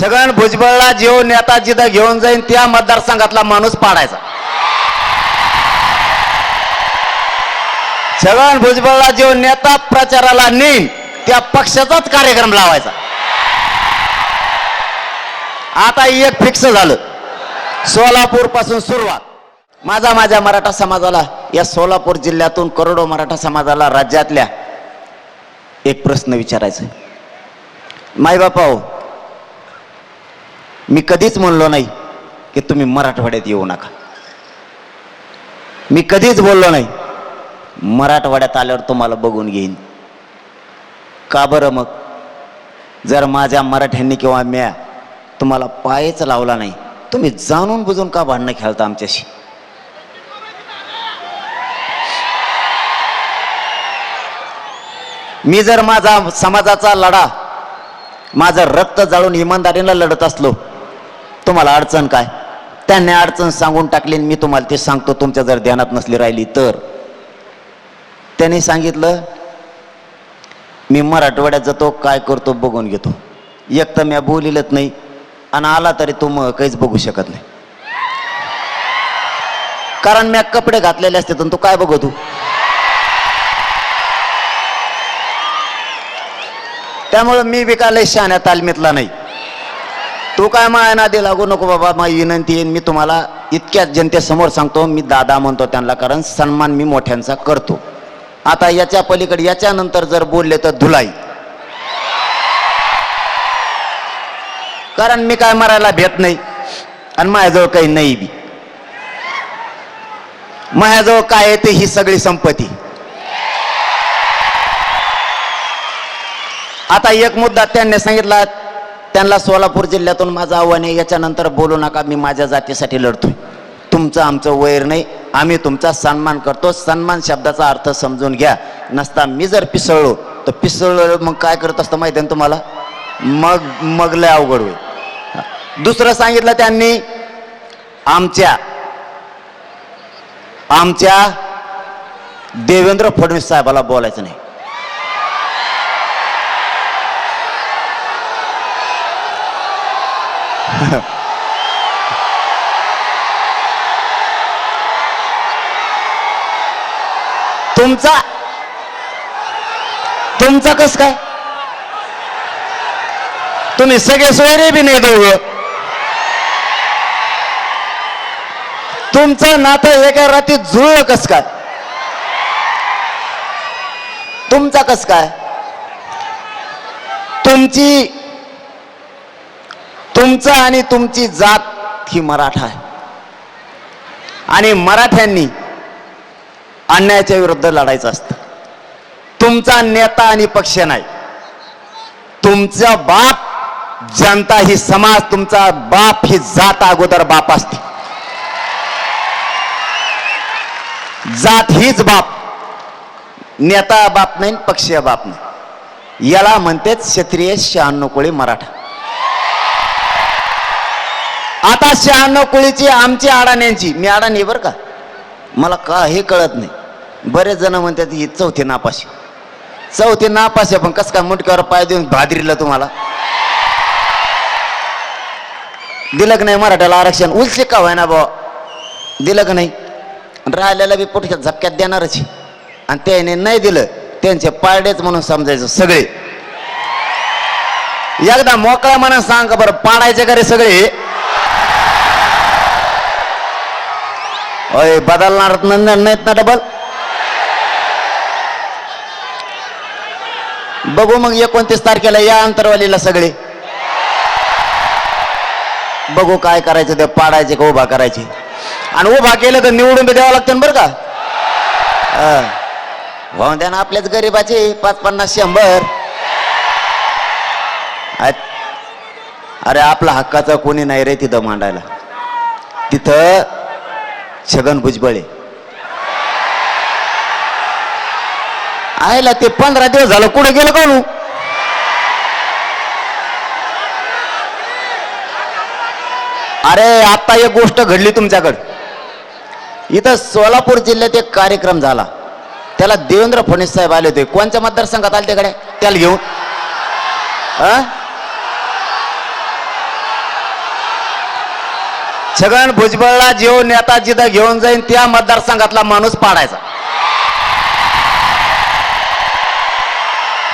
छगन भुजबळला जेव नेता जिथं घेऊन जाईन त्या मतदारसंघातला माणूस पाडायचा. छगन भुजबळला जेव नेता प्रचाराला नेईन त्या पक्षाचाच कार्यक्रम लावायचा. आता एक फिक्स झालं. सोलापूरपासून सुरुवात. माझा माझ्या मराठा समाजाला या सोलापूर जिल्ह्यातून करोडो मराठा समाजाला राज्यातल्या एक प्रश्न विचारायचा माय मायबापा हो मी कधीच म्हणलो नाही की तुम्ही मराठवाड्यात येऊ नका. मी कधीच बोललो नाही मराठवाड्यात आल्यावर तुम्हाला बघून घेईन. का बरं मग? जर माझ्या मराठ्यांनी किंवा म्या तुम्हाला पायच लावला नाही तुम्ही जाणून बुजून का भांडणं खेळता आमच्याशी? मी जर माझा समाजाचा लढा माझं रक्त जाळून इमानदारीनं लढत असलो तुम्हाला अडचण काय? त्यांनी अडचण सांगून टाकली आणि मी तुम्हाला ते सांगतो तुमच्या जर ध्यानात नसली राहिली तर. त्यांनी सांगितलं मी मराठवाड्यात जातो काय करतो बघून घेतो. एक तर मी बोलिलत नाही आणि आला तरी तू मग काहीच बघू शकत नाही. कारण मी कपडे घातलेले असते तर तू काय बघतो त्यामुळं मी विकायला शहाण्या तालमीतला नाही. तू काय माया नादी लागू नको बाबा माझी विनंती येईन मी तुम्हाला इतक्या जनतेसमोर सांगतो मी दादा म्हणतो त्यांना कारण सन्मान मी मोठ्यांचा करतो. आता याच्या पलीकडे याच्यानंतर जर बोलले तर धुलाई. कारण मी काय मरायला भेट नाही आणि माझ्याजवळ काही नाही बी. माझ्याजवळ काय येते ही सगळी संपत्ती. आता एक मुद्दा त्यांनी सांगितला त्यांना सोलापूर जिल्ह्यातून माझं आव्हान आहे याच्यानंतर बोलू नका मी माझ्या जातीसाठी लढतोय. तुमचं आमचं वैर नाही आम्ही तुमचा सन्मान करतो. सन्मान शब्दाचा अर्थ समजून घ्या. नसता मी जर पिसळलो तर पिसळलो मग काय करत असतं माहिती आहे तुम्हाला? मग मग लय अवघड होईल. दुसरं सांगितलं त्यांनी आमच्या आमच्या देवेंद्र फडणवीस साहेबाला बोलायचं नाही. तुमचा तुमचा कस काय? तुम्ही सगळे सोयरे बी नाही दोघ. तुमचं नातं एका रात्री जुळलं कस काय? तुमचा कस काय? तुमची तुमचं आणि तुमची जात ही मराठा आहे. आणि मराठ्यांनी अन्यायाच्या विरुद्ध लढायचं असतं. तुमचा नेता आणि पक्ष नाही. तुमचा बाप जनता ही समाज तुमचा बाप ही जात अगोदर बाप असते. जात हीच बाप. नेता बाप नाही पक्षीय बाप नाही. याला म्हणतेच क्षत्रिय शहाण्णव कोळी मराठा. आता शहाण्णव कुळीची आमची अडाण्यांची. मी अडाणी बरं का? मला का हे कळत नाही. बरेच जण म्हणतात ही चौथी नापाशी चौथी नापाशी पण कसं काय मुटक्यावर पाय देऊन भादरीला तुम्हाला? दिलं नाही मराठ्याला आरक्षण? उलसे का व्हायना बा दिलं नाही? राहिल्याला बी पुढच्या झपक्यात देणारच आणि त्याने नाही दिलं त्यांचे पारडेच म्हणून समजायचं सगळे. एकदा मोकळ्या मनात सांग का बरं पाडायचे का रे सगळे. अय बदलणार न- नाहीत ना डबल बघू मग एकोणतीस तारखेला या अंतरवालीला सगळे. बघू काय करायचं ते पाडायचे का उभा करायचे. आणि उभा केलं तर निवडून बी द्यावं लागतं बरं का? हा. द्या ना आपल्याच गरीबाचे पाच पन्नास शंभर. अरे आपला हक्काचा कोणी नाही रे तिथं मांडायला. तिथं छगन भुजबळे. आयला ते पंधरा दिवस झालं कुठे गेलं का नू अरे आता एक गोष्ट घडली तुमच्याकडं. इथं सोलापूर जिल्ह्यात एक कार्यक्रम झाला. त्याला देवेंद्र फडणवीस साहेब आले होते. कोणत्या मतदारसंघात आले तिकडे त्याला घेऊन. छगन भुजबळला जेव नेता जिथं घेऊन जाईन त्या मतदारसंघातला माणूस पाडायचा.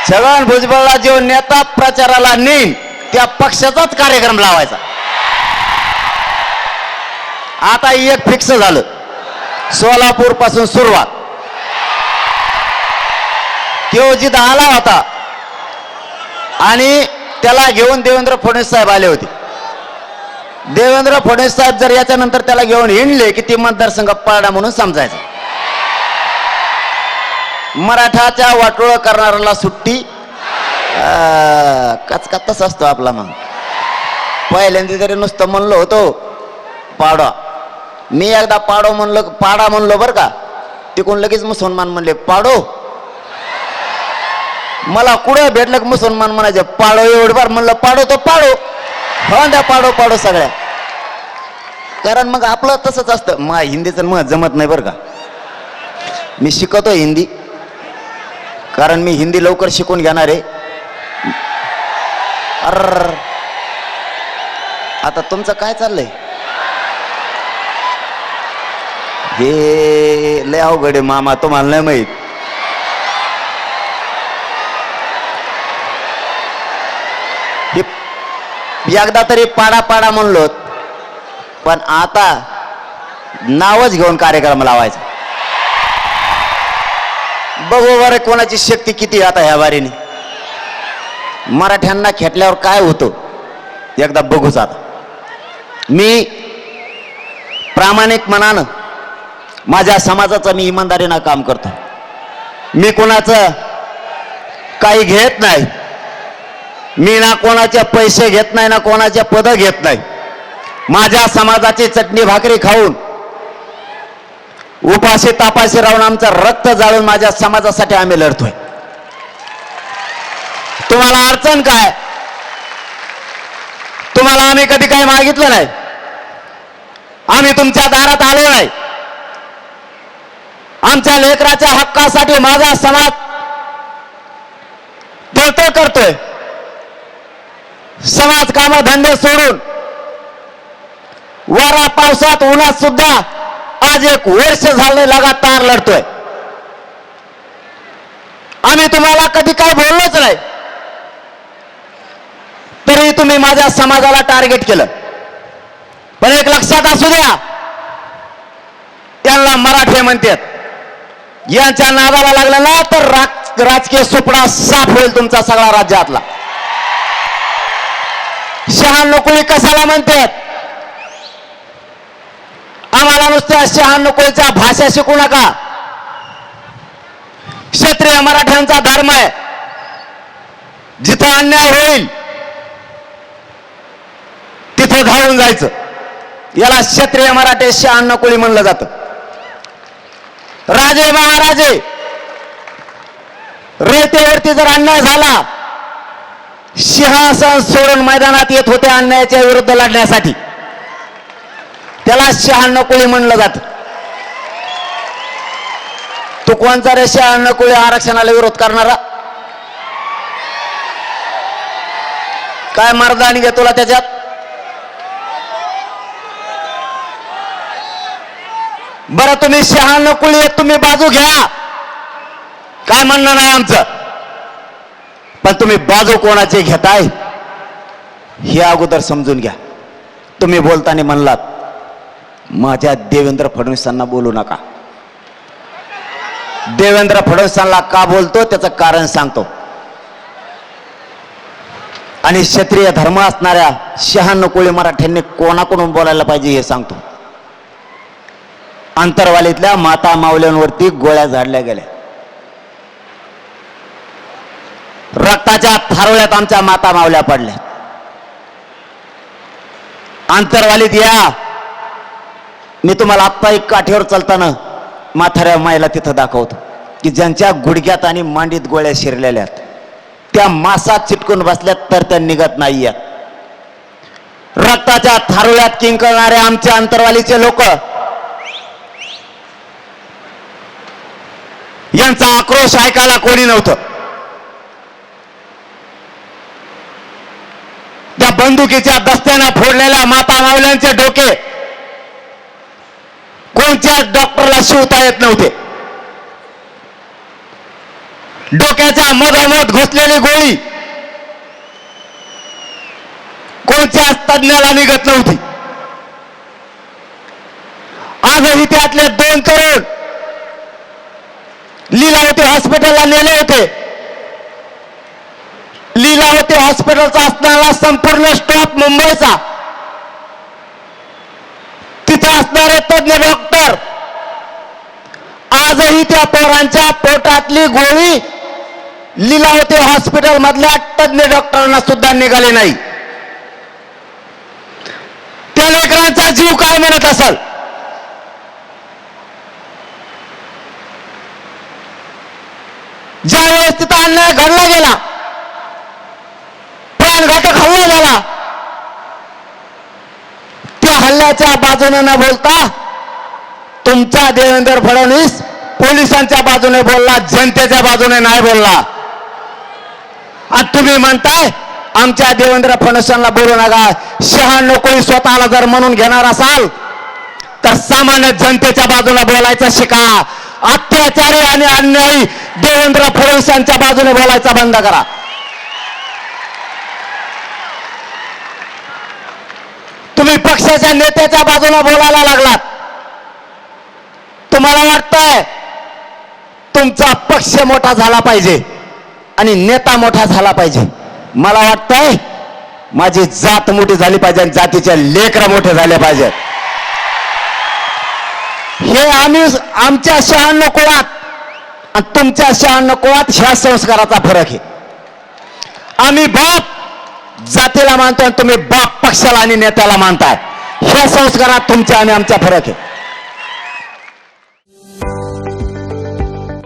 छगन भुजबळला जेव नेता प्रचाराला नेईन त्या पक्षाचाच कार्यक्रम लावायचा. आता एक फिक्स झालं. सोलापूरपासून सुरुवात. तो जिथं आला होता आणि त्याला घेऊन देवेंद्र फडणवीस साहेब आले होते. देवेंद्र फडणवीस साहेब जर याच्यानंतर त्याला घेऊन हिंडले की ती मतदारसंघ पारडा म्हणून समजायचं. मराठाच्या वाटोळ करणाऱ्याला सुट्टी? कचका तसा असतो आपला मग. पहिल्यांदा तरी नुसतं म्हणलो होतो पाडा मी एकदा पाडो म्हणलो पाडा म्हणलो बरं का. तिकडून लगेच मुसलमान म्हणले पाडो. मला कुठं भेटलं की मुसलमान म्हणायचे पाडो एवढं बार म्हणलं पाडो तो पाडो. हो द्या पाडो पाडो सगळ्या. कारण मग आपलं तसंच असतं. मा हिंदीचं मग जमत नाही बरं का. मी शिकवतो हिंदी. कारण मी हिंदी लवकर शिकून घेणार आहे. अर. आता तुमचं काय चाललंय? हे लय अवघड आहे मामा तुम्हाला नाही माहीत. एकदा तरी पाडा पाडा म्हणलो पण आता नावच घेऊन कार्यक्रम लावायचा. बघू बरं कोणाची शक्ती किती आता ह्या वारीने. मराठ्यांना खेटल्यावर काय होतं? एकदा बघूच आता. मी प्रामाणिक मनानं माझ्या समाजाचं मी इमानदारीनं काम करतो. मी कोणाचं काही घेत नाही. मी ना कोणाचे पैसे घेत नाही ना कोणाचे पद घेत नाही. माझ्या समाजाची चटणी भाकरी खाऊन उपाशी तापाशी राहून आमचं रक्त जाळून माझ्या समाजासाठी आम्ही लढतोय. तुम्हाला अडचण काय? तुम्हाला आम्ही कधी काही मागितलं नाही. आम्ही तुमच्या दारात आलो नाही. आमच्या लेकराच्या हक्कासाठी माझा समाज तळतळ करतोय. समाज काम धंदे सोडून वारा पावसात उन्हात सुद्धा आज एक वर्ष झाले लगातार लढतोय. आम्ही तुम्हाला कधी काय बोललोच नाही. तरी तुम्ही माझ्या समाजाला टार्गेट केलं. पण एक लक्षात असू द्या त्यांना मराठे म्हणतात. यांच्या नादाला लागला ना तर राजकीय सुपडा साफ होईल तुमचा सगळा राज्यातला. शहाण्णकुळी कशाला म्हणतात? आम्हाला नुसत्या शहाण्णकुळीच्या भाषा शिकू नका. क्षत्रिय मराठ्यांचा धर्म आहे. जिथं अन्याय होईल तिथं धावून जायचं. याला क्षत्रिय मराठे शहाण्णकुळी म्हणलं जातं. राजे महाराजे रयतेवरती जर अन्याय झाला सिंहासन सोडून मैदानात येत होते अन्यायाच्या विरुद्ध लढण्यासाठी. त्याला शहाण्णव कोळी म्हणलं जात. तू कोणचा रे शहाण्णव कुळी आरक्षणाला विरोध करणारा? काय मर्दानी घे तुला त्याच्यात? बरं तुम्ही शहाण्णव कुळी तुम्ही बाजू घ्या. काय म्हणणं नाही आमचं? पण तुम्ही बाजू कोणाचे घेताय? हे अगोदर समजून घ्या. तुम्ही बोलताना म्हणलात माझ्या देवेंद्र फडणवीसांना बोलू नका. देवेंद्र फडणवीसांना का बोलतो? त्याचं कारण सांगतो. आणि क्षत्रिय धर्म असणाऱ्या शहाण्णव कोळी मराठ्यांनी कोणाकडून बोलायला पाहिजे हे सांगतो. अंतरवालीतल्या माता माऊल्यांवरती गोळ्या झाडल्या गेल्या. रक्ताच्या थारोळ्यात आमच्या माता मावल्या पडल्या. आंतरवालीत या. मी तुम्हाला आत्ता एक काठीवर चालताना माथाऱ्या मायला तिथं दाखवतो. की ज्यांच्या गुडघ्यात आणि मांडीत गोळ्या शिरलेल्या त्या मासात चिटकून बसल्यात तर त्या निघत नाहीयेत रक्ताच्या थारोळ्यात किंकळणारे आमचे अंतरवालीचे लोक. यांचा आक्रोश ऐकायला कोणी नव्हतं. बंदुकीच्या दस्त्यानं फोडलेल्या माता मावल्यांचे डोके कोणत्या डॉक्टरला शिवता येत नव्हते. डोक्याच्या मधोमध घुसलेली गोळी कोणत्याच तज्ञाला निघत नव्हती. आजही त्यातले दोन तरुण लीलावती हॉस्पिटलला नेले होते. लीलावती हॉस्पिटलचा असणारा संपूर्ण स्टॉप मुंबईचा. तिथे असणारे तज्ञ डॉक्टर. आजही त्या पोरांच्या पोटातली गोळी लीलावती हॉस्पिटल मधल्या तज्ञ डॉक्टरांना सुद्धा निघाले नाही. त्या लेकरांचा जीव काय म्हणत असल? ज्या वेळेस तिथं अन्याय घडला गेला प्राणघातक हल्ला झाला त्या हल्ल्याच्या बाजूने न बोलता तुमचा देवेंद्र फडणवीस पोलिसांच्या बाजूने बोलला जनतेच्या बाजूने नाही बोलला. आणि तुम्ही म्हणताय आमच्या देवेंद्र फडणवीसांना बोलू नका. शहाण्णव कोणी स्वतःला जर म्हणून घेणार असाल तर सामान्य जनतेच्या बाजूने बोलायचं शिका. अत्याचारी आणि अन्यायी देवेंद्र फडणवीसांच्या बाजूने बोलायचा बंद करा. तुम्ही पक्षाच्या नेत्याच्या बाजूला बोलायला लागलात. तुम्हाला वाटतंय तुमचा पक्ष मोठा झाला पाहिजे आणि नेता मोठा झाला पाहिजे. मला वाटतंय माझी जात मोठी झाली पाहिजे आणि जातीच्या लेकरं मोठे झाले पाहिजेत हे आम्ही आमच्या शहाण्णव कुळात आणि तुमच्या शहाण्णव कुळात ह्या संस्काराचा फरक आहे. आम्ही बाप जातीला मानतो आणि तुम्ही बाप पक्षाला आणि नेत्याला मानताय. ह्या संस्कारात तुमच्या आणि आमचा फरक आहे.